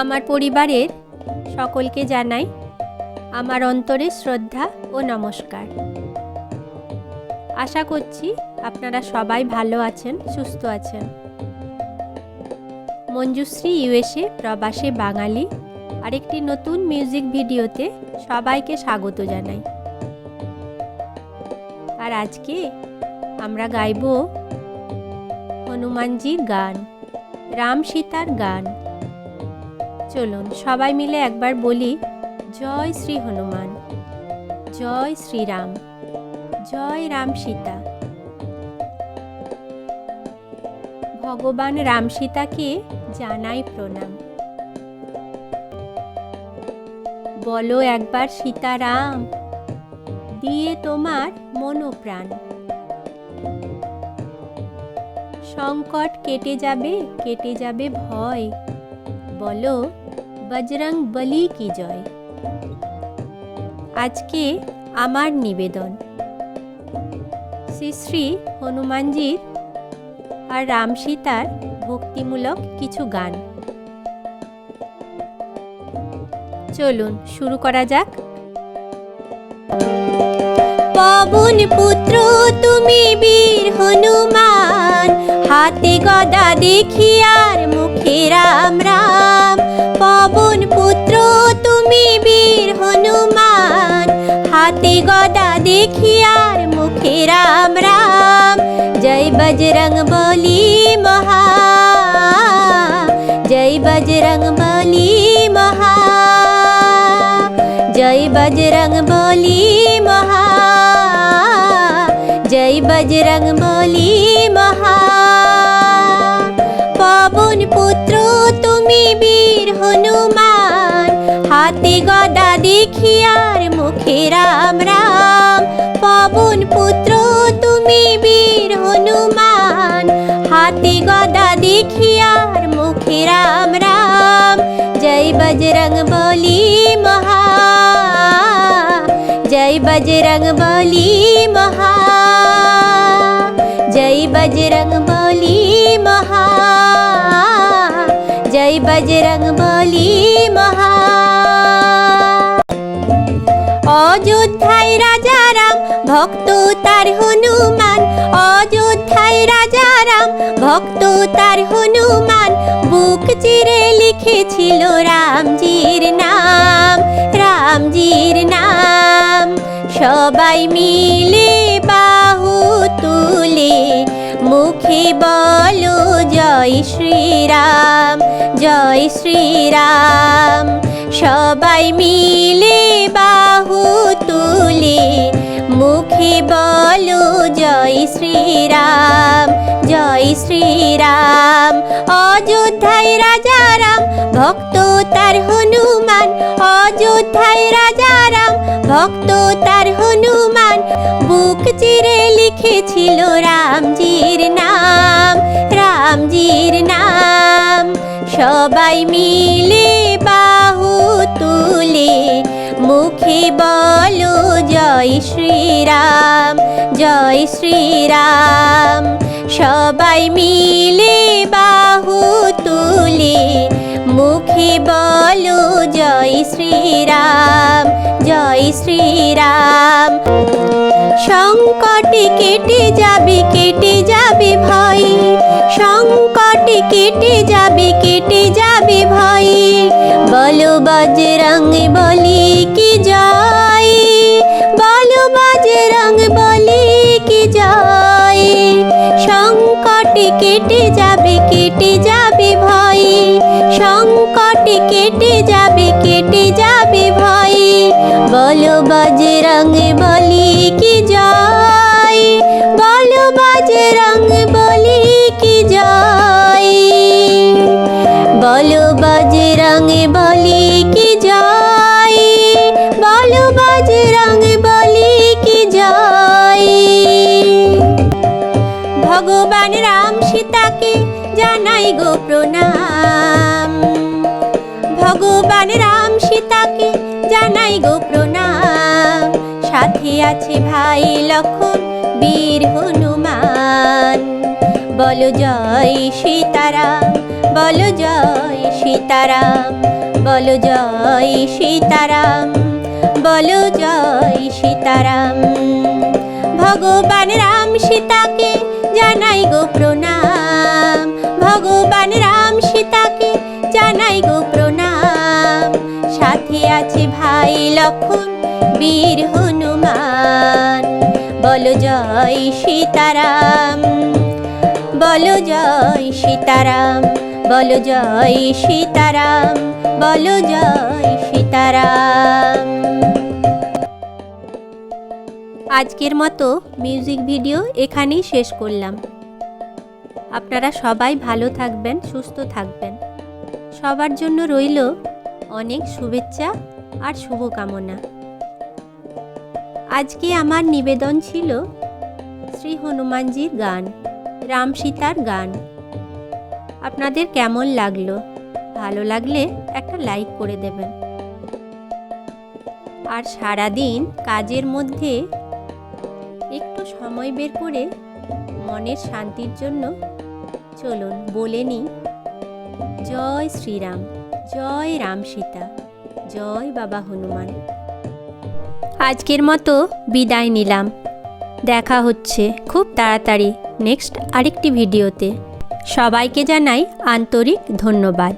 আমার পরিবারের সকলকে জানাই আমার অন্তরে শ্রদ্ধা ও নমস্কার। আশা করছি আপনারা সবাই ভালো আছেন, সুস্থ আছেন। মঞ্জুশ্রী ইউএসএ প্রবাসে বাঙালি আরেকটি নতুন মিউজিক ভিডিওতে সবাইকে স্বাগত জানাই। আর আজকে আমরা গাইব হনুমানজির গান, রাম সীতার গান। চলুন সবাই মিলে একবার বলি, জয় শ্রী হনুমান, জয় শ্রীরাম জয় রাম সীতা। ভগবান রাম সীতাকে জানাই প্রণাম। বলো একবার সীতারাম দিয়ে তোমার মনোপ্রাণ। সংকট কেটে যাবে কেটে যাবে ভয়। বলো বজরং বলি কি জয়। আজকে আমার নিবেদন। শ্রী শ্রী হনুমানজির আর রাম সীতার ভক্তিমূলক কিছু গান। চলুন, শুরু করা যাক। পবন পুত্র, তুমি বীর হনুমান, হাতে গদা দেখি আর মুখে রাম রাম। তুমি বীর হনুমান, হাতে গদা দেখি আর মুখে রাম রাম জয় বজরং বলি মহা, জয় বজরং বলি মহা, জয় বজরং বলি মহা, জয় বজরং বলি মহা। পবন পুত্র, তুমি বীর হনুমান হাতে গদা দেখি আর মুখে রাম রাম। পবন পুত্র, তুমি বীর হনুমান। হাতে গদা দেখি আর মুখে রাম রাম। জয় বজরং বলি মহা। জয় বজরং বলি মহা। জয় বজরং বলি মহা। জয় বজরং বলি মহা। অযোধ্যায় রাজা রাম ভক্ত তার হনুমান। অযোধ্যায় রাজা রাম ভক্ত তার হনুমান। বুক চিরে লিখেছিল রামজির নাম রামজির নাম। সবাই মিলে বাহু তুলে, মুখে বলো, জয় শ্রীরাম জয় শ্রীরাম। সবাই মিলে বাহু তুলে মুখে বলো, জয় শ্রীরাম জয় শ্রীরাম। অযোধ্যায় রাজা রাম ভক্ত তার হনুমান। অযোধ্যায় রাজা রাম ভক্ত তার হনুমান। বুক চিরে লিখেছিল রামজির নাম রামজির নাম। সবাই মিলে বাহু তুলে বলো, জয় শ্রীরাম জয় শ্রীরাম। সবাই মিলে বাহু তুলে, মুখে বলো, জয় শ্রীরাম জয় শ্রীরাম। সংকটে কেটে যাবে কেটে যাবে ভয়। সংকটে কেটে যাবে কেটে যাবে ভয়। বলো বজরং বলি কি জয় কেটে যাবে কেটে যাবে ভয়ে। সংকটে কেটে যাবে কেটে যাবে ভয়ে। বলো বাজে রঙে বলি কি রাম সীতাকে জানাই গো প্রণাম। ভগবান রাম, সীতাকে জানাই গো প্রণাম। সাথে আছে ভাই লক্ষণ বীর হনুমান। বলো জয় সীতারাম, বলো জয় সীতারাম। বলো জয় সীতারাম, বলো জয় সীতারাম। ভগবান রাম, সীতাকে জানাই গো প্রণাম। ভগবান রাম সীতাকে জানাই গো প্রণাম। সাথে আছে ভাই লক্ষণ বীর হনুমান। বলো জয় সীতারাম, বলো জয় সীতারাম, বলো জয় সীতারাম, বলো জয় সীতারাম। আজকের মতো মিউজিক ভিডিও এখানেই শেষ করলাম। আপনারা সবাই ভালো থাকবেন, সুস্থ থাকবেন। সবার জন্য রইল অনেক শুভেচ্ছা আর শুভকামনা। আজকে আমার নিবেদন ছিল শ্রী হনুমানজির গান, রাম সীতার গান। আপনাদের কেমন লাগল? ভালো লাগলে একটা লাইক করে দেবেন। আর সারাদিন কাজের মধ্যে সময় বের করে মনের শান্তির জন্য চলুন বলে নিই। জয় শ্রীরাম, জয় রাম সীতা, জয় বাবা হনুমান। আজকের মতো বিদায় নিলাম। দেখা হচ্ছে খুব তাড়াতাড়ি নেক্সট আরেকটি ভিডিওতে। সবাইকে জানাই আন্তরিক ধন্যবাদ।